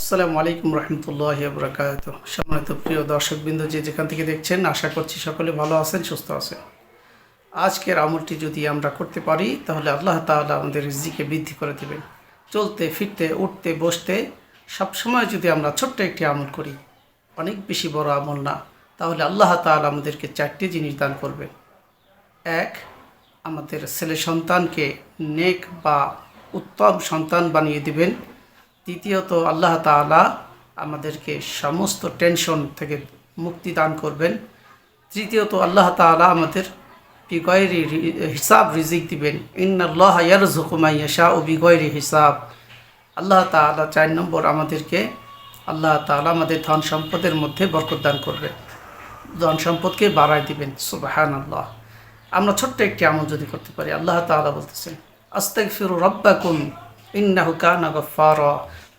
আসসালামু আলাইকুম রহমতুল্লাহ বরকাত। সম্মানিত প্রিয় দর্শকবৃন্দ যে যেখান থেকে দেখছেন, আশা করছি সকলে ভালো আছেন, সুস্থ আছেন। আজকের আমলটি যদি আমরা করতে পারি, তাহলে আল্লাহ তাআলা আমাদের রিজিকে বৃদ্ধি করে দেবেন। চলতে, ফিরতে, উঠতে, বসতে, সবসময় যদি আমরা ছোট্ট একটি আমল করি, অনেক বেশি বড় আমল না, তাহলে আল্লাহ তাআলা আমাদেরকে চারটি জিনিস দান করবেন। এক, আমাদের ছেলে সন্তানকে নেক বা উত্তম সন্তান বানিয়ে দিবেন। দ্বিতীয়ত আল্লাহ তাআলা আমাদেরকে সমস্ত টেনশন থেকে মুক্তি দান করবেন। তৃতীয়ত আল্লাহ তাআলা আমাদের বিগয়রি হিসাব রিজিক দিবেন। ইন্নাল্লাহ ইয়ারযুকুমাই ইয়াশা ও বিগয়রি হিসাব। আল্লাহ তাআলা চার নম্বর আমাদেরকে আল্লাহ তাআলা আমাদের ধন সম্পদের মধ্যে বরকত দান করবেন। ধন সম্পদকে বাড়ায় দিবেন। সুবাহান আল্লাহ আমরা ছোট্ট একটি আমল যদি করতে পারি, আল্লাহ তাআলা বলতেছেন আস্তাক ফিরু রব্বাকুম ইন্নাহু কানা গফারা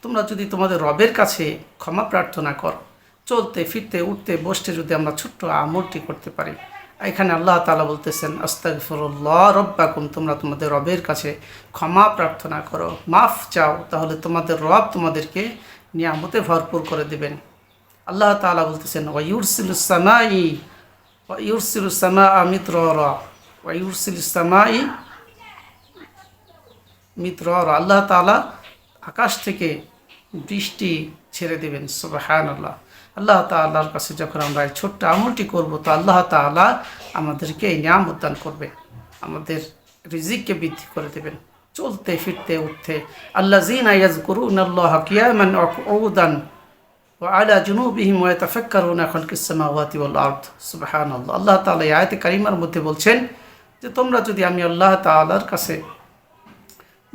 তোমরা যদি তোমাদের রবের কাছে ক্ষমা প্রার্থনা করো, চলতে, ফিরতে, উঠতে, বসতে যদি আমরা ছোট্ট আমলটি করতে পারি। এখানে আল্লাহ তাআলা বলতেছেন আস্তাক ফিরুল্লাহ রব্বাকুম তোমরা তোমাদের রবের কাছে ক্ষমা প্রার্থনা করো। মাফ চাও, তাহলে তোমাদের রব তোমাদেরকে নিয়ামতে ভরপুর করে দেবেন। আল্লাহ তাআলা বলতেছেন ওয়াইউরসিলুসামাই ওয়াইউরসিলুসামা মিত্ররা ওয়াইউরসিলুসামাই মিত্র আল্লাহ তাআলা আকাশ থেকে বৃষ্টি ছেড়ে দেবেন সুবাহান আল্লাহ আল্লাহ তাআলার কাছে যখন আমরা এই ছোট্ট আমলটি করব, তো আল্লাহ তাআলা আমাদেরকে এই নিয়াম উদ্যান করবে। আমাদের রিজিককে বৃদ্ধি করে দেবেন। চলতে, ফিরতে, উঠতে। আল্লাহ জিন আয়াজ করুন আল্লাহ কিয়ামান অউদান আলা জুনুবিহিম ওয়াতাফাক্কারুন এখন কিসসামাওয়াতি ওয়াল আরদ। সুবহানাল্লাহ। আল্লাহ তাআলা আয়াতে কারিমার মধ্যে বলছেন যে, তোমরা যদি আমি আল্লাহ তাআলার কাছে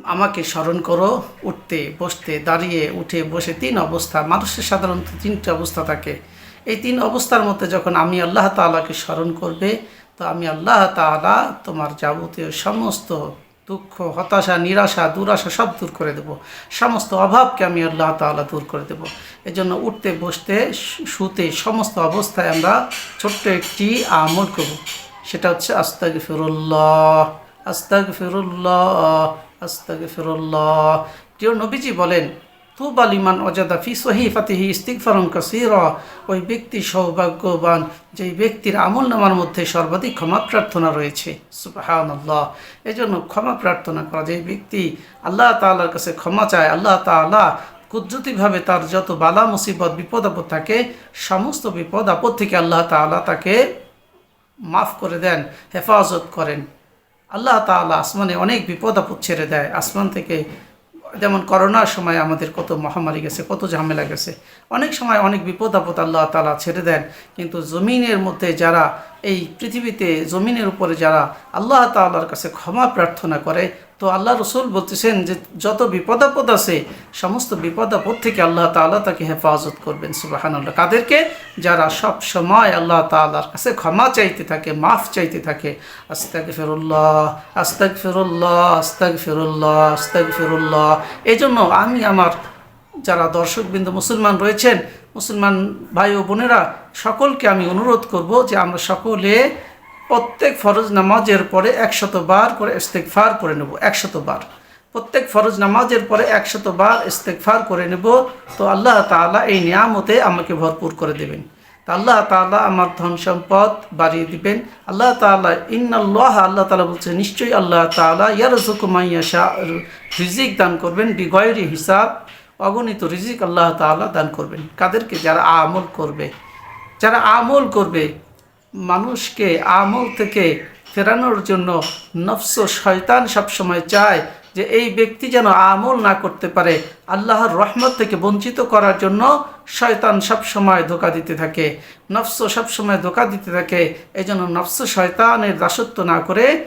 আমাকে স্মরণ করো, উঠতে, বসতে, দাঁড়িয়ে, উঠে, বসে তিন অবস্থা, মানুষের সাধারণত তিনটি অবস্থা থাকে। এই তিন অবস্থার মধ্যে যখন আমি আল্লাহ তাআলাকে স্মরণ করবে, তো আমি আল্লাহ তাআলা তোমার যাবতীয় সমস্ত দুঃখ, হতাশা, নিরাশা, দুরাশা সব দূর করে দেব। সমস্ত অভাবকে আমি আল্লাহ তাআলা দূর করে দেব। এজন্য উঠতে, বসতে শুতে সমস্ত অবস্থায় আমরা ছোট্ট একটি আমল করব। সেটা হচ্ছে আস্তাগ ফিরুল্লাহ আস্তাগ ফিরুল্লাহ আস্তাগ ফিরুল্লাহ প্রিয় নবীজি বলেন, তুবা লিমান অজাদা ফি সহি সহিফাতিহি ইস্তিগফারুন কাসীরা। ওই ব্যক্তি সৌভাগ্যবান, যেই ব্যক্তির আমল নামার মধ্যে সর্বাধিক ক্ষমা প্রার্থনা রয়েছে। সুবহানাল্লাহ। এই জন্য ক্ষমা প্রার্থনা করা যে ব্যক্তি আল্লাহ তাআলার কাছে ক্ষমা চায়, আল্লাহ তাআলা কুদরতিভাবে তার যত বালা, মুসিবত, বিপদ, আপদ থাকে, সমস্ত বিপদ, আপদ থেকে আল্লাহ তাআলা তাকে মাফ করে দেন, হেফাজত করেন। আল্লাহ তালা আসমানে অনেক বিপদ আপদ ছেড়ে দেয়। আসমান থেকে যেমন করোনার সময় আমাদের কত মহামারী গেছে, কত ঝামেলা গেছে, অনেক সময় অনেক বিপদ আপদ আল্লাহ তালা ছেড়ে দেন। কিন্তু জমিনের মধ্যে যারা এই পৃথিবীতে জমিনের উপরে যারা আল্লাহ তাআলার কাছে ক্ষমা প্রার্থনা করে, তো আল্লাহ রসুল বলতেছেন যে যত বিপদাপদ আছে, সমস্ত বিপদাপদ থেকে আল্লাহ তাআলা তাকে হেফাজত করবেন সুবাহান আল্লাহ কাদেরকে? যারা সব সময় আল্লাহ তাআলার কাছে ক্ষমা চাইতে থাকে, মাফ চাইতে থাকে। আস্তাক ফেরুল্লাহ আস্তাক ফেরুল্লাহ আস্তাক ফেরুল্লাহ আস্তাক ফেরুল্লাহ এই জন্য আমি আমার যারা দর্শকবৃন্দ মুসলমান রয়েছেন মুসলমান ভাই ও বোনেরা, সকলকে আমি অনুরোধ করব যে আমরা সকলে প্রত্যেক ফরজ নামাজের পরে একশত বার করে ইস্তেকফার করে নেব একশত বার প্রত্যেক ফরজ নামাজের পরে একশত বার ইস্তেকফার করে নেব, তো আল্লাহ তাআলা এই নিয়ামতে আমাকে ভরপুর করে দেবেন। আল্লাহ তাআলা আমার ধন সম্পদ বাড়িয়ে দিবেন। আল্লাহ তাআলা, ইন্নাল্লাহ, আল্লাহ তালা বলছে, নিশ্চয়ই আল্লাহ তালা তাআলা ইয়ারজুকুমাইয়াশা রিজিক দান করবেন, বিগয়রি হিসাব। অগণিত রিজিক আল্লাহ তাআলা দান করবেন। কাদেরকে? যারা আমল করবে। যারা আমল করবে, মানুষকে আমল থেকে ফেরানোর জন্য নফস শয়তান সবসময় চায় যে এই ব্যক্তি যেন আমল না করতে পারে, আল্লাহর রহমত থেকে বঞ্চিত করার জন্য শয়তান সবসময় ধোকা দিতে থাকে। নফস সবসময় ধোকা দিতে থাকে। এই জন্য নফস শয়তানের দাসত্ব না করে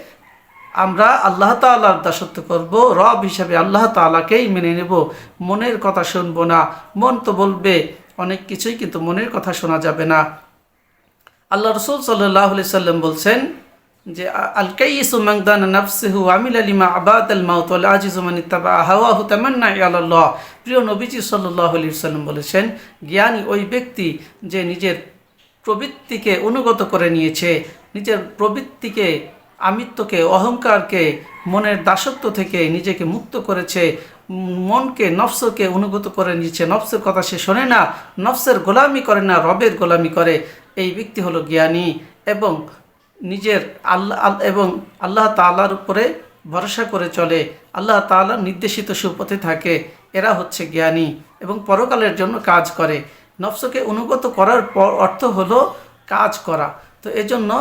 আমরা আল্লাহ তাআলার দাসত্ব করব, রব হিসাবে আল্লাহ তাআলাকেই মেনে নেব। মনের কথা শুনব না, মন তো বলবে, অনেক কিছুই কিন্তু মনের কথা শোনা যাবে না। আল্লাহ রসুল সাল্লাহ সাল্লাম বলছেন যে আল কাইসু মাংদান নাফসিহু আমিল আলিমা আবাদ আল মাউত ওয়াল আজিজু মান ইত্তাবা হাওয়াহু তামান্না আল্লাহ প্রিয় নবীজি সাল্লাল্লাহু আলাইহি সাল্লাম বলেছেন, জ্ঞানী ওই ব্যক্তি যে নিজের প্রবৃত্তিকে অনুগত করে নিয়েছে, নিজের প্রবৃত্তিকে আমিত্বকে অহংকারকে, মনের দাসত্ব থেকে নিজেকে মুক্ত করেছে। মনকে, নফসকে অনুগত করে নিচ্ছে নফসের কথা সে শোনে না, নফসের গোলামি করে না, রবের গোলামি করে। এই ব্যক্তি হলো জ্ঞানী এবং নিজের আল্লাহ এবং আল্লাহ তাআলার উপরে ভরসা করে চলে। আল্লাহ তাআলার নির্দেশিত সুপথে থাকে। এরা হচ্ছে জ্ঞানী এবং পরকালের জন্য কাজ করে। নফসকে অনুগত করার পর অর্থ হলো কাজ করা। তো এজন্য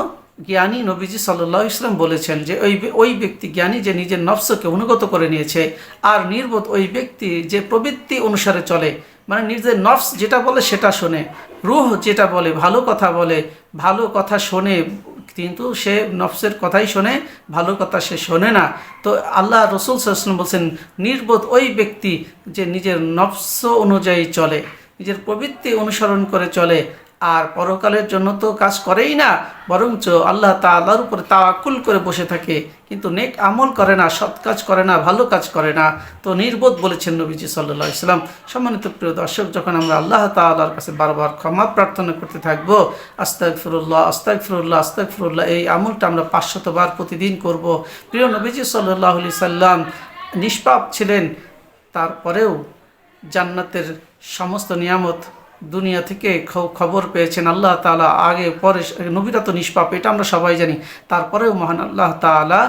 জ্ঞানী নবীজি সাল্লাহ ইসলাম বলেছেন যে ওই ওই ব্যক্তি জ্ঞানী যে নিজের নফসকে অনুগত করে নিয়েছে আর নির্বোধ ওই ব্যক্তি যে প্রবৃত্তি অনুসারে চলে মানে নিজের নফস যেটা বলে সেটা শোনে, রুহ যেটা বলে ভালো কথা বলে, ভালো কথা শোনে, কিন্তু সে নফসের কথাই শোনে, ভালো কথা সে শোনে না। তো আল্লাহ রসুল সাল্লাম বলছেন, নির্বোধ ওই ব্যক্তি যে নিজের নফস অনুযায়ী চলে, নিজের প্রবৃত্তি অনুসরণ করে চলে আর পরকালের জন্য তো কাজ করেই না, বরঞ্চ আল্লাহ তাআলার উপরে তাওয়াক্কুল করে বসে থাকে। কিন্তু নেক আমল করে না, সৎ কাজ করে না, ভালো কাজ করে না। তো নির্বোধ বলেছেন নবীজি সাল্লাহ ইসলাম সম্মানিত প্রিয় দর্শক, যখন আমরা আল্লাহ তাআলার কাছে বারবার ক্ষমা প্রার্থনা করতে থাকব আস্তাক ফিরুল্লাহ আস্তাক ফিরুল্লাহ আস্তাক ফিরুল্লাহ এই আমলটা আমরা পাঁচশতবার প্রতিদিন করব। প্রিয় নবীজি সাল্লাহ আলি সাল্লাম নিষ্পাপ ছিলেন, তারপরেও জান্নাতের সমস্ত নিয়ামত দুনিয়া থেকে খবর পেয়েছেন আল্লাহ তাআলা আগে, পরে নবীরা তো নিষ্পাপ, এটা আমরা সবাই জানি। তারপরেও মহান আল্লাহ তাআলা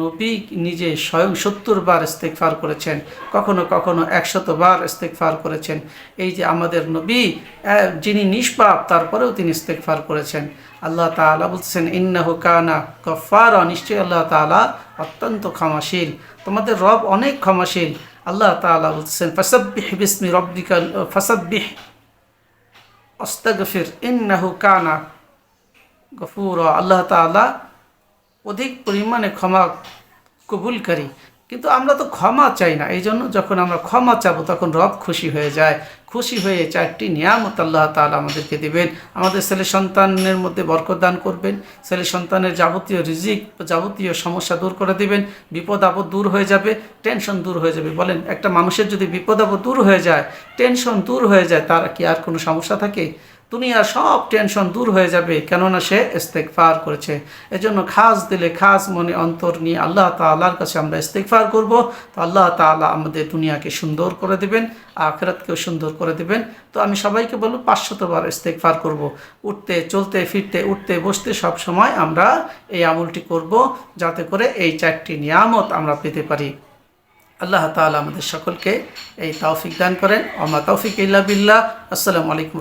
নবী নিজে স্বয়ং সত্তর বার ইস্তেকফার করেছেন, কখনো কখনো একশত বার ইস্তেকফার করেছেন। এই যে আমাদের নবী যিনি নিষ্পাপ, তারপরেও তিনি ইস্তেকফার করেছেন। আল্লাহ তাআলা বলছেন, ইন্নাহু কানা কফার নিশ্চয়ই আল্লাহ তাআলা অত্যন্ত ক্ষমাশীল। তোমাদের রব অনেক ক্ষমাশীল। আল্লাহ তাআলা বলছেন, ফাসাব্বিহ বিসমি রব্বিকা, ফাসাব্বিহ অস্তাগফির ইন্নাহু কানা গফুর। আল্লাহ তালা অধিক পরিমাণে ক্ষমা কবুলকারী কিন্তু আমরা তো ক্ষমা চাই না। এই জন্য যখন আমরা ক্ষমা চাবো, তখন রব খুশি হয়ে যায়। খুশি হয়ে চারটি নিয়ামত আল্লাহ তাআলা আমাদেরকে দেবেন। আমাদের ছেলে সন্তানের মধ্যে বরকত দান করবেন। ছেলে সন্তানের যাবতীয় রিজিক, যাবতীয় সমস্যা দূর করে দেবেন। বিপদ আপদ দূর হয়ে যাবে, টেনশন দূর হয়ে যাবে। বলেন, একটা মানুষের যদি বিপদ আপদ দূর হয়ে যায়, টেনশন দূর হয়ে যায়, তার কি আর কোনো সমস্যা থাকে? দুনিয়ার সব টেনশন দূর হয়ে যাবে, কেননা সে ইস্তেকফার করেছে। এজন্য খাস দিলে খাস মনে অন্তর নিয়ে আল্লাহ তাআলার কাছে আমরা ইস্তেকফার করব। তো আল্লাহ তাআলা আমাদের দুনিয়াকে সুন্দর করে দেবেন, আখরাতকেও সুন্দর করে দেবেন। তো আমি সবাইকে বলব, পাঁচশতবার ইস্তেকফার করব। উঠতে, চলতে, ফিরতে, উঠতে, বসতে সব সময় আমরা এই আমলটি করব, যাতে করে এই চারটি নিয়ামত আমরা পেতে পারি। আল্লাহ তাআলা আমাদের সকলকে এই তৌফিক দান করেন। আমা তৌফিক ইল্লা বিল্লাহ। আসসালামু আলাইকুম